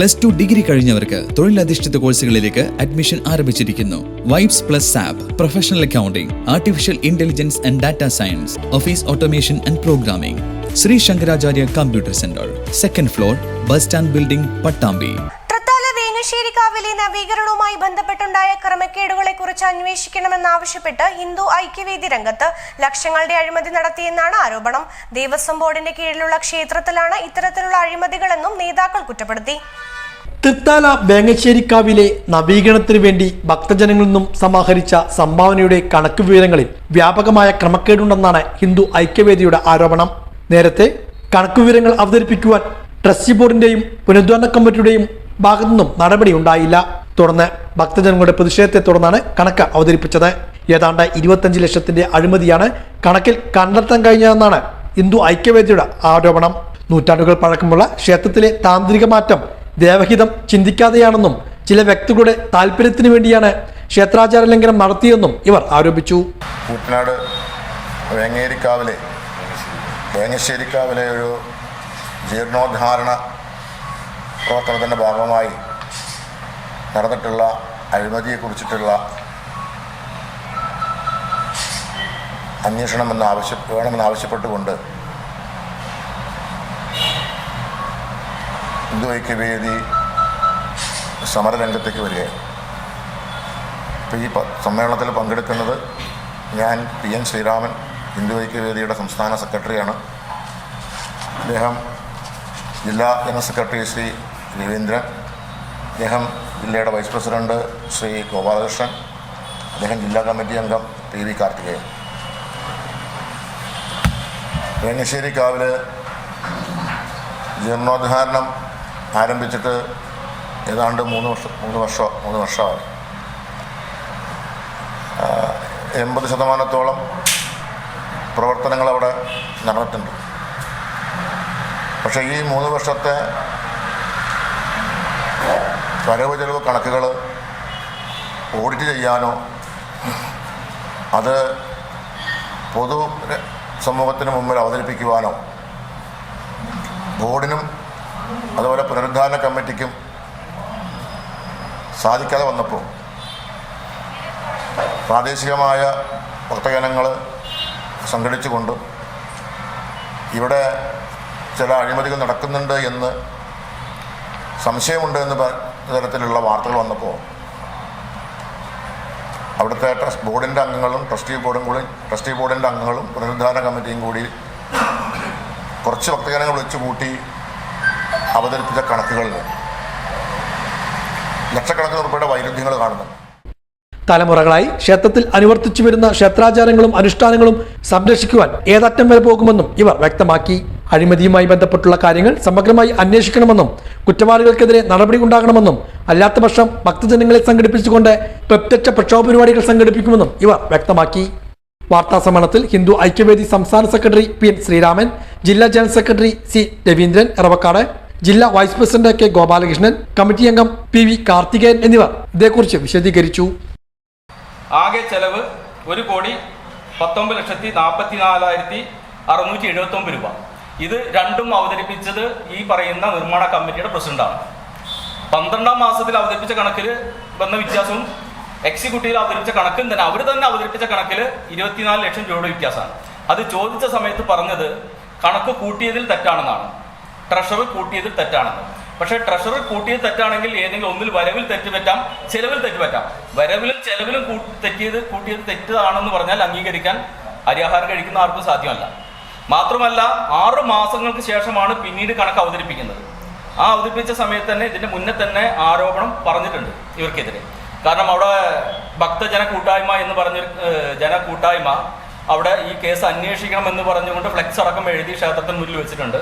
Plus two degree കഴിഞ്ഞവർക്ക് തൊഴിലധിഷ്ഠിത കോഴ്സുകളിലേക്ക് admission ആരംഭിച്ചിരിക്കുന്നു. Vibes plus app professional accounting artificial intelligence and data science office automation and programming Sri Shankaracharya computer centre second floor bus stand building Pattambi. വേങ്ങശ്ശേരിക്കാവിലെ നവീകരണവുമായി ബന്ധപ്പെട്ടുണ്ടായ ക്രമക്കേടുകളെ കുറിച്ച് അന്വേഷിക്കണമെന്നാവശ്യപ്പെട്ട് ഹിന്ദു ഐക്യവേദി രംഗത്ത് ലക്ഷങ്ങളുടെ അഴിമതി നടത്തിയെന്നാണ് ആരോപണം. ദേവസ്വം ബോർഡിന്റെ കീഴിലുള്ള ക്ഷേത്രത്തിലാണ് ഇത്തരത്തിലുള്ള അഴിമതികളെന്നും നേതാക്കൾ കുറ്റപ്പെടുത്തി. തൃത്താല വേങ്ങശ്ശേരിക്കാവിലെ നവീകരണത്തിന് വേണ്ടി ഭക്തജനങ്ങളിൽ നിന്നും സമാഹരിച്ച സംഭാവനയുടെ കണക്ക് വിവരങ്ങളിൽ വ്യാപകമായ ക്രമക്കേടുണ്ടെന്നാണ് ഹിന്ദു ഐക്യവേദിയുടെ ആരോപണം. നേരത്തെ കണക്ക് വിവരങ്ങൾ അവതരിപ്പിക്കുവാൻ ട്രസ്റ്റി ബോർഡിന്റെയും പുനരുദ്ധാരണ കമ്മിറ്റിയുടെയും ഭാഗത്തുനിന്നും നടപടി ഉണ്ടായില്ല. തുടർന്ന് ഭക്തജനങ്ങളുടെ പ്രതിഷേധത്തെ തുടർന്നാണ് കണക്ക് അവതരിപ്പിച്ചത്. ഏതാണ്ട് ഇരുപത്തഞ്ച് ലക്ഷത്തിന്റെ അഴിമതിയാണ് കണക്കിൽ കണ്ടെത്താൻ കഴിഞ്ഞതെന്നാണ് ഹിന്ദു ഐക്യവേദിയുടെ ആരോപണം. നൂറ്റാണ്ടുകൾ പഴക്കമുള്ള ക്ഷേത്രത്തിലെ താന്ത്രിക മാറ്റം ദേവഹിതം ചിന്തിക്കാതെയാണെന്നും ചില വ്യക്തികളുടെ താല്പര്യത്തിന് വേണ്ടിയാണ് ക്ഷേത്രാചാര ലംഘനം നടത്തിയെന്നും ഇവർ ആരോപിച്ചു. കൂട്ടനാട് വേങ്ങേരിക്കാവിലെ വേങ്ങശ്ശേരിക്കാവിലെ ഒരു ജീർണോദ്ധാരണ പ്രവർത്തനത്തിന്റെ ഭാഗമായി നടന്നിട്ടുള്ള അഴിമതിയെക്കുറിച്ചിട്ടുള്ള അന്വേഷണമെന്ന് ആവശ്യ വേണമെന്ന് ആവശ്യപ്പെട്ടുകൊണ്ട് ഹിന്ദു ഐക്യവേദി സമരരംഗത്തേക്ക് വരികയാണ് ഇപ്പോൾ ഈ സമ്മേളനത്തിൽ പങ്കെടുക്കുന്നത് ഞാൻ പി എൻ ശ്രീരാമൻ ഹിന്ദു ഐക്യവേദിയുടെ സംസ്ഥാന സെക്രട്ടറിയാണ്. അദ്ദേഹം ജില്ലാ ജനറൽ സെക്രട്ടറി ശ്രീ രവീന്ദ്രൻ അദ്ദേഹം ജില്ലയുടെ വൈസ് പ്രസിഡന്റ് ശ്രീ ഗോപാലകൃഷ്ണൻ അദ്ദേഹം ജില്ലാ കമ്മിറ്റി അംഗം പി വി കാർത്തികേയൻ. വേങ്ങശ്ശേരി ജീർണോദ്ധാരണം ആരംഭിച്ചിട്ട് ഏതാണ്ട് മൂന്ന് വർഷം മൂന്ന് വർഷം മൂന്ന് വർഷമായി. എൺപത് ശതമാനത്തോളം പ്രവർത്തനങ്ങൾ അവിടെ നടന്നിട്ടുണ്ട്. പക്ഷേ ഈ മൂന്ന് വർഷത്തെ വരവ് ചെലവ് കണക്കുകൾ ഓഡിറ്റ് ചെയ്യാനോ അത് പൊതു സമൂഹത്തിന് മുമ്പിൽ അവതരിപ്പിക്കുവാനോ ബോർഡിനും അതുപോലെ പുനരുദ്ധാരണ കമ്മിറ്റിക്കും സാധിക്കാതെ വന്നപ്പോൾ പ്രാദേശികമായ ഭക്തജനങ്ങൾ സംഘടിച്ചുകൊണ്ട് ഇവിടെ ചില അഴിമതികൾ നടക്കുന്നുണ്ട് എന്ന് സംശയമുണ്ട് എന്ന് തരത്തിലുള്ള വാർത്തകൾ വന്നപ്പോൾ അവിടുത്തെ ട്രസ്റ്റ് ബോർഡിന്റെ അംഗങ്ങളും ട്രസ്റ്റി ബോർഡും കൂടി ട്രസ്റ്റി ബോർഡിന്റെ അംഗങ്ങളും പുനരുദ്ധാരണ കമ്മിറ്റിയും കൂടി കുറച്ച് ഭക്തജനങ്ങൾ വിളിച്ചു കൂട്ടി അവതരിപ്പിച്ച കണക്കുകളിൽ ലക്ഷക്കണക്കിന് രൂപയുടെ വൈരുദ്ധ്യങ്ങൾ കാണുന്നു. തലമുറകളായി ക്ഷേത്രത്തിൽ അനുവർത്തിച്ചു വരുന്ന ക്ഷേത്രാചാരങ്ങളും അനുഷ്ഠാനങ്ങളും സംരക്ഷിക്കുവാൻ ഏതറ്റം വരെ പോകുമെന്നും ഇവർ വ്യക്തമാക്കി. അഴിമതിയുമായി ബന്ധപ്പെട്ടുള്ള കാര്യങ്ങൾ സമഗ്രമായി അന്വേഷിക്കണമെന്നും കുറ്റവാളികൾക്കെതിരെ നടപടി ഉണ്ടാകണമെന്നും അല്ലാത്തപക്ഷം ഭക്തജനങ്ങളെ സംഘടിപ്പിച്ചുകൊണ്ട് പ്രത്യക്ഷ പ്രക്ഷോഭ പരിപാടികൾ സംഘടിപ്പിക്കുമെന്നും ഇവർ വ്യക്തമാക്കി. വാർത്താ സമ്മേളനത്തിൽ ഹിന്ദു ഐക്യവേദി സംസ്ഥാന സെക്രട്ടറി പി എൻ ശ്രീരാമൻ ജില്ലാ general secretary C Raveendran Eravakkad ജില്ലാ vice president K Gopalakrishnan committee അംഗം പി വി കാർത്തികേയൻ എന്നിവർ ഇതേക്കുറിച്ച് വിശദീകരിച്ചു. ആകെ ചെലവ് ഒരു കോടി പത്തൊമ്പത് ലക്ഷത്തി നാൽപ്പത്തി നാലായിരത്തി അറുന്നൂറ്റി എഴുപത്തി ഒമ്പത് രൂപ. ഇത് രണ്ടും അവതരിപ്പിച്ചത് ഈ പറയുന്ന നിർമ്മാണ കമ്മിറ്റിയുടെ പ്രസിഡന്റാണ്. പന്ത്രണ്ടാം മാസത്തിൽ അവതരിപ്പിച്ച കണക്കിൽ വന്ന വ്യത്യാസവും എക്സിക്യൂട്ടീവിൽ അവതരിപ്പിച്ച കണക്കും തന്നെ അവർ തന്നെ അവതരിപ്പിച്ച കണക്കിൽ ഇരുപത്തിനാല് ലക്ഷം രൂപയുടെ വ്യത്യാസമാണ്. അത് ചോദിച്ച സമയത്ത് പറഞ്ഞത് കണക്ക് കൂട്ടിയതിൽ തെറ്റാണെന്നാണ്. ട്രഷറർ കൂട്ടിയത് തെറ്റാണെന്ന്. പക്ഷെ ട്രഷറി കൂട്ടിയത് തെറ്റാണെങ്കിൽ ഏതെങ്കിലും ഒന്നിൽ വരവിൽ തെറ്റ് പറ്റാം ചെലവിൽ തെറ്റ് പറ്റാം. വരവിലും ചെലവിലും തെറ്റിയത് കൂട്ടിയത് തെറ്റാണെന്ന് പറഞ്ഞാൽ അംഗീകരിക്കാൻ അരിയാഹാരം കഴിക്കുന്ന ആർക്കും സാധ്യമല്ല. മാത്രമല്ല ആറ് മാസങ്ങൾക്ക് ശേഷമാണ് പിന്നീട് കണക്ക് അവതരിപ്പിക്കുന്നത്. ആ അവതരിപ്പിച്ച സമയത്ത് തന്നെ ഇതിന്റെ മുന്നേ തന്നെ ആരോപണം പറഞ്ഞിട്ടുണ്ട് ഇവർക്കെതിരെ. കാരണം അവിടെ ഭക്തജന കൂട്ടായ്മ എന്ന് പറഞ്ഞ ജന കൂട്ടായ്മ അവിടെ ഈ കേസ് അന്വേഷിക്കണം എന്ന് പറഞ്ഞുകൊണ്ട് ഫ്ലെക്സ് അടക്കം എഴുതി ക്ഷേത്രത്തിന് മുന്നിൽ വെച്ചിട്ടുണ്ട്.